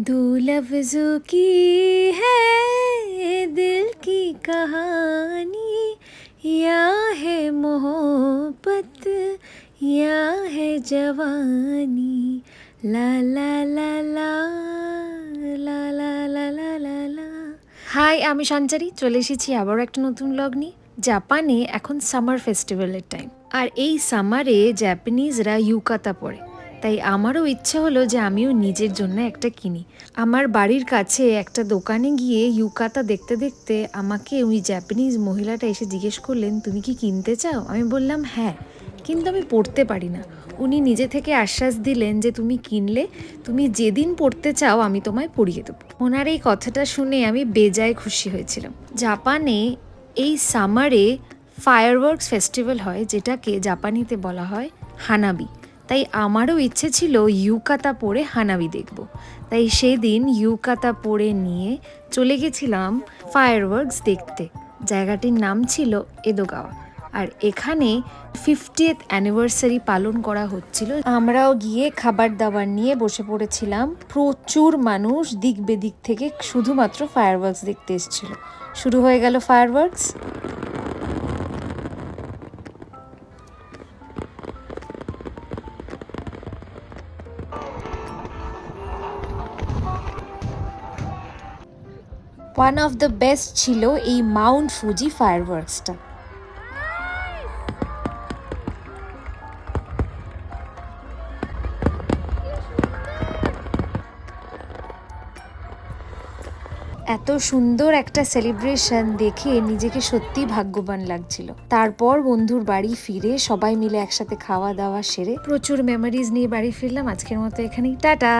दो लफ्जों की है ये दिल की कहानी या है मोहब्बत या है जवानी ला ला ला ला লা লা লা লা লা লা হাই আমি সঞ্চারী চলে এসেছি আবারও একটা নতুন ব্লগ নিয়ে জাপানে এখন সামার ফেস্টিভ্যালের টাইম আর এই সামারে জাপানিজরা ইউকাতা পরে তাই আমারও ইচ্ছে হলো যে আমিও নিজের জন্য একটা কিনি। আমার বাড়ির কাছে একটা দোকানে গিয়ে ইউকাতা দেখতে দেখতে আমাকে ওই জ্যাপানিজ মহিলাটা এসে জিজ্ঞেস করলেন, তুমি কি কিনতে চাও? আমি বললাম হ্যাঁ। কিন্তু আমি পড়তে পারি না। উনি নিজে থেকে আশ্বাস দিলেন যে, তুমি কিনলে, তুমি যেদিন পড়তে চাও, আমি তোমায় পড়িয়ে দেবো। ওনার এই কথাটা শুনে আমি বেজায় খুশি হয়েছিলাম। জাপানে এই সামারে ফায়ারওয়ার্কস ফেস্টিভ্যাল হয়, যেটাকে জাপানিতে বলা হয় হানাবি। তাই আমারও ইচ্ছে ছিল ইউকাতা পরে হানাবি দেখব। তাই সেদিন ইউকাতা পরে নিয়ে চলে গেছিলাম ফায়ারওয়ার্কস দেখতে। জায়গাটির নাম ছিল এদোগাওয়া। আর এখানে ফিফটিয়েথ অ্যানিভার্সারি পালন করা হচ্ছিল। আমরাও গিয়ে খাবার দাবার নিয়ে বসে পড়েছিলাম। প্রচুর মানুষ দিক বেদিক থেকে শুধুমাত্র ফায়ারওয়ার্কস দেখতে এসেছিল। শুরু হয়ে গেল fireworks one of the best ছিল এই মাউন্ট ফুজি ফায়ারওয়ার্কসটা এত সুন্দর একটা সেলিব্রেশন দেখে নিজেকে সত্যি ভাগ্যবান লাগছিল। তারপর বন্ধুর বাড়ি ফিরে সবাই মিলে একসাথে খাওয়া দাওয়া সেরে প্রচুর মেমোরিজ নিয়ে বাড়ি ফিরলাম। আজকের মতো এখানেই। টাটা!